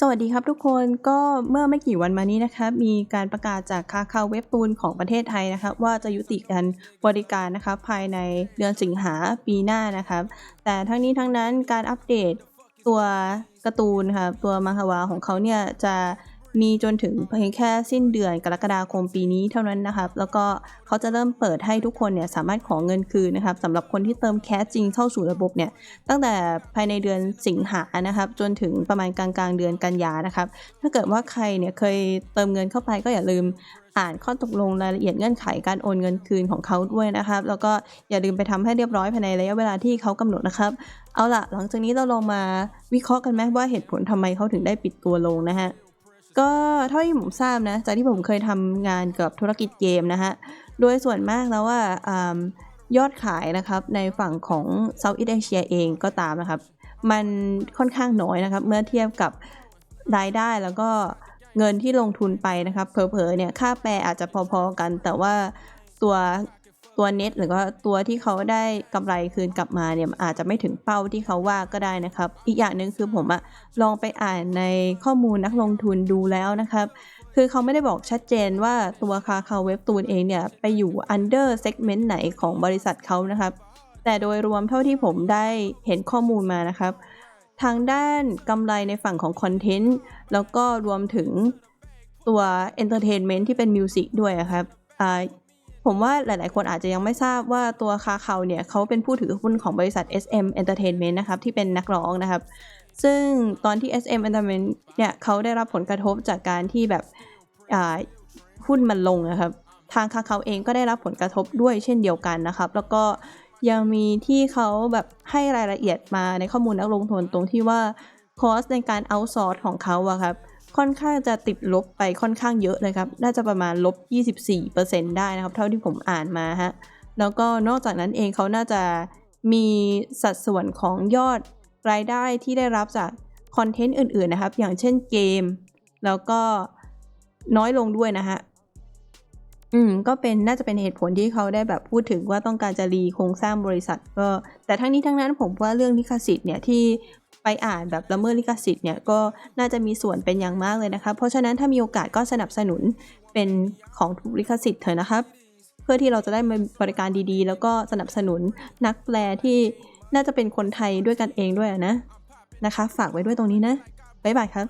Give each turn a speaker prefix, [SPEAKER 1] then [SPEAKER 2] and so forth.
[SPEAKER 1] สวัสดีครับทุกคนก็เมื่อไม่กี่วันมานี้นะคะ มีการประกาศจากคาคาเว็บตูนของประเทศไทยนะคะว่าจะยุติการบริการนะคะภายในเดือนสิงหาปีหน้านะครับแต่ทั้งนี้ทั้งนั้นการอัปเดตตัวการ์ตูนครับตัวมังฮวาของเขาเนี่ยจะ มีจนถึงเพียงแค่สิ้นเดือนกรกฎาคมปีนี้เท่านั้นนะครับ แล้วก็เขาจะเริ่มเปิดให้ทุกคนเนี่ยสามารถขอเงินคืนนะครับสำหรับคนที่เติมแคสจริงเข้าสู่ระบบเนี่ยตั้งแต่ภายในเดือนสิงหานะครับจนถึงประมาณกลางกลางๆเดือนกันยานะครับ ถ้าเกิดว่าใครเนี่ยเคยเติมเงินเข้าไปก็อย่าลืมอ่านข้อตกลงรายละเอียดเงื่อนไขการโอนเงินคืนของเขาด้วยนะครับ แล้วก็อย่าลืมไปทำให้เรียบร้อยภายในระยะเวลาที่เขากำหนดนะครับ เอาล่ะ หลังจากนี้เราลองมาวิเคราะห์กันไหมว่าเหตุผลทำไมเขาถึงได้ปิดตัวลงนะฮะ ก็เท่าที่ผมทราบนะจากที่ผมเคยทำงานกับธุรกิจเกมนะฮะ โดยส่วนมากแล้วว่าอยอดขายนะครับในฝั่งของ Southeast Asia เองก็ตามนะครับ มันค่อนข้างน้อยนะครับ เมื่อเทียบกับรายได้แล้วก็เงินที่ลงทุนไปนะครับเผลอๆเนี่ยค่าแปรอาจจะพอๆกัน แต่ว่าตัว ตัวเน็ตหรือว่าตัวที่เขาได้กำไรคืนกลับมาเนี่ยอาจจะไม่ถึงเป้าที่เขาว่าก็ได้นะครับ อีกอย่างหนึ่งคือผมอะลองไปอ่านในข้อมูลนักลงทุนดูแล้วนะครับคือเขาไม่ได้บอกชัดเจนว่าตัวคาคาเว็บตูนเองเนี่ยไปอยู่ under segment ไหนของบริษัทเขานะครับ แต่โดยรวมเท่าที่ผมได้เห็นข้อมูลมานะครับ ทางด้านกำไรในฝั่งของคอนเทนต์แล้วก็รวมถึงตัว Entertainment ที่เป็นมิวสิกด้วยครับอ่า ผมว่าหลาย ๆ คนอาจจะยังไม่ทราบว่าตัวคาเขาเนี่ยเขาเป็นผู้ถือหุ้นของบริษัท SM Entertainment นะครับที่เป็นนักร้องนะครับ ซึ่งตอนที่ SM Entertainment เนี่ยเขาได้รับผลกระทบจากการที่แบบหุ้นมันลงนะครับ ทางคาเขาเองก็ได้รับผลกระทบด้วยเช่นเดียวกันนะครับ แล้วก็ยังมีที่เขาแบบให้รายละเอียดมาในข้อมูลนักลงทุนตรงที่ว่าคอสในการเอาซอร์สของเขาอะครับ ค่อนข้างจะติดลบไปค่อนข้างเยอะเลยครับ น่าจะประมาณลบ 24%ได้นะครับ เท่าที่ผมอ่านมาฮะ แล้วก็นอกจากนั้นเองเขาน่าจะมีสัดส่วนของยอดรายได้ที่ได้รับจากคอนเทนต์อื่นๆนะครับ อย่างเช่นเกม แล้วก็น้อยลงด้วยนะฮะ อืม ก็เป็นน่าจะเป็นเหตุผลที่เขาได้แบบพูดถึงว่าต้องการจะรีโครงสร้างบริษัท ก็ แต่ทั้งนี้ทั้งนั้นผมว่าเรื่องลิขสิทธิ์เนี่ยที่ ไปอ่านแบบละเมิดลิขสิทธิ์เนี่ยก็น่าจะมีส่วนเป็นอย่างมากเลยนะคะ เพราะฉะนั้นถ้ามีโอกาสก็สนับสนุนเป็นของถูกลิขสิทธิ์เถอะนะครับ เพื่อที่เราจะได้มาบริการดีๆ แล้วก็สนับสนุนนักแปลที่น่าจะเป็นคนไทยด้วยกันเองด้วยนะนะคะ ฝากไว้ด้วยตรงนี้นะบ๊ายบายครับ